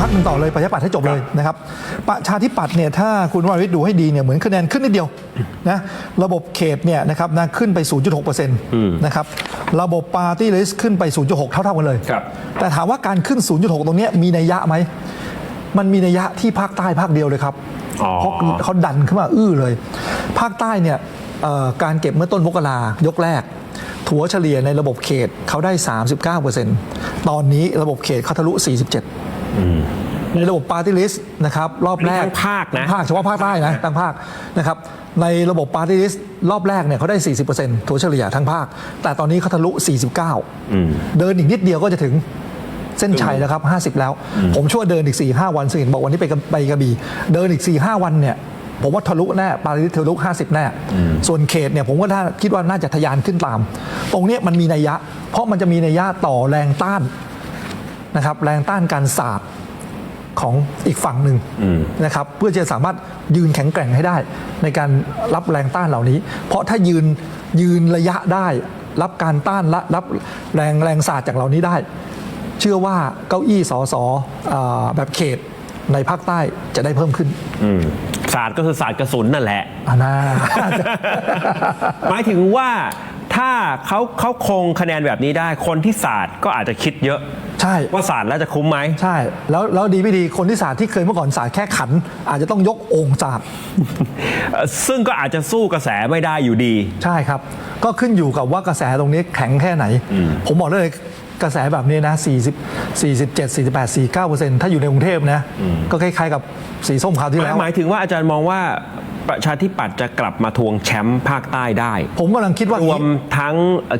พักหนึ่งต่อเลยประชาธิปัตย์ให้จบเลยนะครับประชาธิปัตย์เนี่ยถ้าคุณวรวิทย์ดูให้ดีเนี่ยเหมือนคะแนนขึ้นนิดเดียวนะระบบเขตเนี่ยนะครับนะขึ้นไป 0.6%นะครับระบบปาร์ตี้ลิสต์ขึ้นไป 0.6 เท่าๆกันเลยครับแต่ถามว่าการขึ้น 0.6 ตรงเนี้ยมีนัยยะไหมมันมีนัยยะที่ภาคใต้ภาคเดียวเลยครับอ๋อเพราะเขาดันขึ้นมาอื้อเลย ภาคใต้เนี่ยเอ่อการเก็บเมื่อต้นมกรายกแรก ถัวเฉลี่ยในระบบเขตเขาได้ 39%ตอนนี้ระบบเขตเขาทะลุ 47 ในระบบปาร์ตี้ลิสต์นะครับรอบแรกอันนี้ทั้งภาคนะทั้งภาคเฉพาะภาคใต้นะทั้งภาคนะครับในระบบปาร์ตี้ลิสต์รอบแรกเนี่ยเขาได้ 40%ถัวเฉลี่ยทั้งภาค แต่ตอนนี้เขาทะลุ 49 เดินอีกนิดเดียวก็จะถึงเส้นชัยแล้วครับ 50 แล้ว ผมช่วยเดินอีก 4 5 วันสิงบอกวันนี้ไปกระไปกระบี่เดินอีก 4 5 วันเนี่ยผมว่าทะลุแน่ปารีสทะลุ 50 แน่ ส่วนเขตเนี่ยผมก็น่าคิดว่าน่าจะทะยานขึ้นตาม ตรงเนี้ยมันมีนัยยะ เพราะมันจะมีนัยยะต่อแรงต้าน นะครับแรงต้านการสาดของอีกฝั่งหนึ่งนะครับเพื่อจะสามารถยืนแข็งแกร่งให้ได้ ในการรับแรงต้านเหล่านี้ เพราะถ้ายืนยืนระยะได้ รับการต้านและรับแรงแรงสาดจากเหล่านี้ได้ เชื่อว่าเก้าอี้สอสออ่าแบบเขตในภาคใต้จะได้เพิ่มขึ้นอืมศาสตร์ก็คือศาสตร์กระสุนนั่นแหละอานาหมายถึงว่า ถ้าเขาเขาคงคะแนนแบบนี้ได้ คนที่ศาสตร์ก็อาจจะคิดเยอะใช่ ว่าศาสตร์แล้วจะคุ้มไหม ใช่ แล้วแล้วดีไม่ดีคนที่สาดที่เคยเมื่อก่อนสาดแค่ขัน อาจจะต้องยกโอ่งสาดเอ่อซึ่งก็อาจจะสู้กระแสไม่ได้อยู่ดี ใช่ครับ ก็ขึ้นอยู่กับว่ากระแสตรงนี้แข็งแค่ไหน ผมบอกได้เลยกระแสแบบนี้นะ40 47 48 49ถ้าอยู่ในกรุงเทพนะ ก็คล้ายๆกับสีส้มคราวที่แล้ว หมายถึงว่าอาจารย์มองว่า ประชาธิปัตย์จะกลับมาทวงแชมป์ภาคใต้ได้ ผมกำลังคิดว่ารวมทั้ง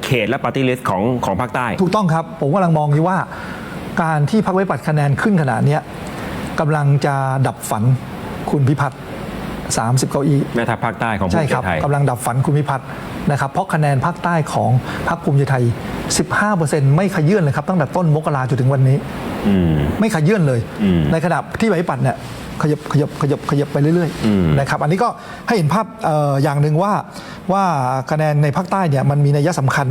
เขตและปฏิริษีของของภาคใต้ ถูกต้องครับ ผมกำลังมองที่ว่า การที่พรรคไว้ปัดคะแนนขึ้นขนาดเนี้ยกำลังจะดับฝันคุณพิพัฒน์ 30 เก้าอี้แม่ทัพภาคใต้ของภูใช่มิคใจรับไทย กำลังดับฝันคุณพิพัฒน์นะครับเพราะคะแนนภาคใต้ของพรรคภูมิใจไทย 15%ไม่ขยื่นเลยครับตั้งแต่ต้นมกราจนถึงวันนี้ไม่ขยื่นเลยในขณะที่ไว้ปัดเนี่ยขยับขยับขยับขยับไปเรื่อยๆนะครับอันนี้ก็ให้เห็นภาพเอ่ออย่างหนึ่งว่าว่าคะแนนในภาคใต้เนี่ยมันมีนัยสำคัญ